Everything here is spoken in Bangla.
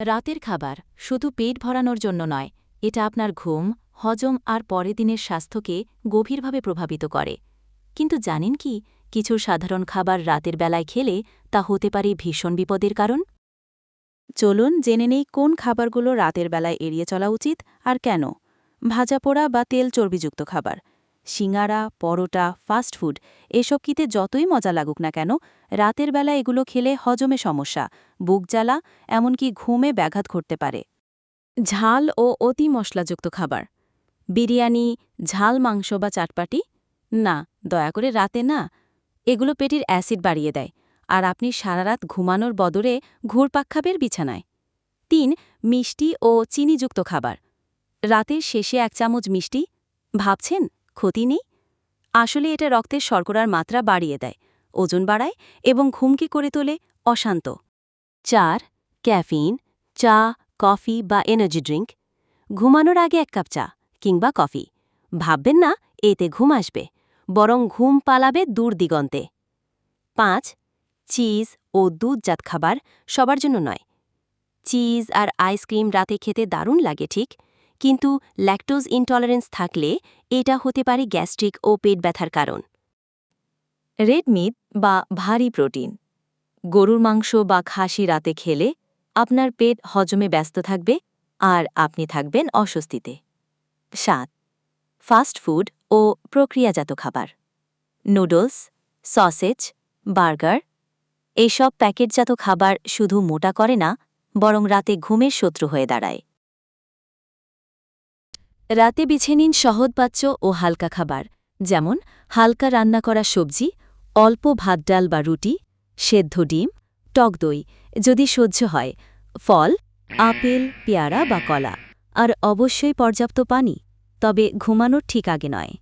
রাতের খাবার শুধু পেট ভরানোর জন্য নয়, এটা আপনার ঘুম, হজম আর পরের দিনের স্বাস্থ্যকে গভীরভাবে প্রভাবিত করে। কিন্তু জানেন কি, কিছু সাধারণ খাবার রাতের বেলায় খেলে তা হতে পারে ভীষণ বিপদের কারণ? চলুন জেনে নেই কোন খাবারগুলো রাতের বেলায় এড়িয়ে চলা উচিত আর কেন। ভাজা পোড়া বা তেল চর্বিযুক্ত খাবার। সিঙ্গারা, পরোটা ফাস্টফুড এসব কিতে যতই মজা লাগুক না কেন, রাতের বেলা এগুলো খেলে হজমে সমস্যা, বুক জ্বালা, এমনকি ঘুমে ব্যাঘাত ঘটতে পারে। ঝাল ও অতি মশলাযুক্ত খাবার। বিরিয়ানি, ঝাল, মাংস বা চাটপাটি? না, দয়া করে রাতে না। এগুলো পেটের অ্যাসিড বাড়িয়ে দেয়, আর আপনি সারারাত ঘুমানোর বদরে ঘুরপাক খাবের বিছানায়। তিন, মিষ্টি ও চিনিযুক্ত খাবার। রাতের শেষে এক চামচ মিষ্টি, ভাবছেন? ক্ষতি নেই? আসলে এটা রক্তের শর্করার মাত্রা বাড়িয়ে দেয়, ওজন বাড়ায় এবং ঘুমকে করে তোলে, অশান্ত। চার, ক্যাফিন, চা, কফি বা এনার্জি ড্রিঙ্ক। ঘুমানোর আগে এক কাপ চা কিংবা কফি। ভাববেন না, এতে ঘুম আসবে, বরং ঘুম পালাবে দূর দিগন্তে পাঁচ, চিজ ও দুধজাত খাবার সবার জন্য নয়। চিজ আর আইসক্রিম রাতে খেতে দারুণ লাগে, ঠিক? কিন্তু ল্যাকটোজ ইনটলারেন্স থাকলে এটা হতে পারে গ্যাস্ট্রিক ও পেট ব্যথার কারণ। রেড মিট বা ভারী প্রোটিন গরুর মাংস বা খাসি রাতে খেলে আপনার পেট হজমে ব্যস্ত থাকবে আর আপনি থাকবেন অস্বস্তিতে। সাত ফাস্ট ফুড ও প্রক্রিয়াজাত খাবার। নুডলস সসেজ বার্গার এসব প্যাকেটজাত খাবার শুধু মোটা করে না, বরং রাতে ঘুমের শত্রু হয়ে দাঁড়ায়। রাতে বিছে নিন সহজপাচ্য ও হালকা খাবার, যেমন হালকা রান্না করা সবজি, অল্প ভাত ডাল বা রুটি, সেদ্ধ ডিম, টক দই, যদি সহ্য হয়, ফল, আপেল, পেয়ারা বা কলা, আর অবশ্যই পর্যাপ্ত পানি, তবে ঘুমানোর ঠিক আগে নয়।